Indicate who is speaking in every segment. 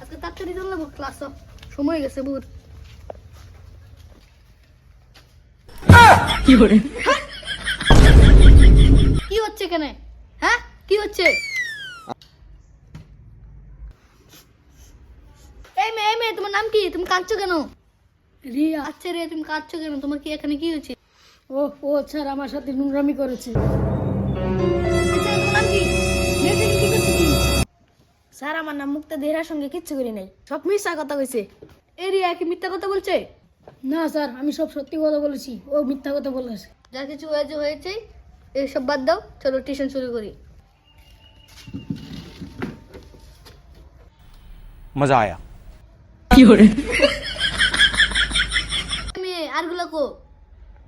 Speaker 1: আজকে তাড়াতাড়ি চললাম ক্লাস সময় গেছে বহুত। কি হচ্ছে এখানে? হ্যাঁ? কি হচ্ছে এই মেয়ে এই মেয়ে তোমার নাম কি? তুমি কাঁদছো কেন? রিয়া। আচ্ছা রিয়া তুমি কাঁদছো কেন? তোমার কি এখানে কি হয়েছে?
Speaker 2: ও ও স্যার আমার সাথে নুনরামি করেছে।
Speaker 1: আচ্ছা,
Speaker 2: স্যার আমার নাম মুক্তা দেহরার সঙ্গে কিচ্ছু করি নাই। সব মিথ্যা কথা কইছে।
Speaker 1: এ রিয়া কি মিথ্যা কথা বলছে?
Speaker 2: না স্যার আমি সব সত্যি কথা বলেছি। ও মিথ্যা কথা বলেছে
Speaker 1: যা কিছু হয়েছে হয়েছে। এসব বাদ দাও। চলো টিউশন শুরু করি।
Speaker 3: মজা
Speaker 1: আয়া। আরগুলো কো।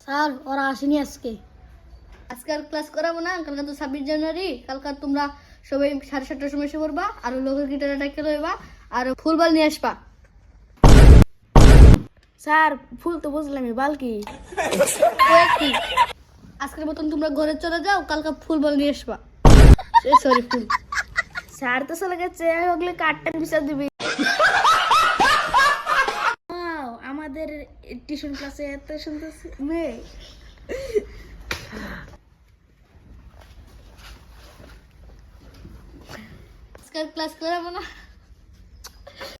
Speaker 2: স্যার ওরা আসেনি আজকে।
Speaker 1: আজকে আর ক্লাস করাবো না কালকে তো ছাব্বিশ জানুয়ারি কালকে তোমরা সবাই সাড়ে সাতটার সময় এসে পড়বা আর লোকের গিটারটা খেলে হইবা আর ফুলবল নিয়ে আসবা।
Speaker 2: স্যার ফুল তো বুঝলামই বালকি
Speaker 1: কয়েকটি আজকের মতন তোমরা ঘরে চলে যাও কালকে ফুল বল নিয়ে আসবা। সরি ফুল।
Speaker 2: স্যার তো চলে গেছে ওগুলো কাঠটা বিচার দিবি। টিউশন ক্লাসে এত শুনতেছি। মেয়ে।
Speaker 1: আজকাল ক্লাস করাবো না।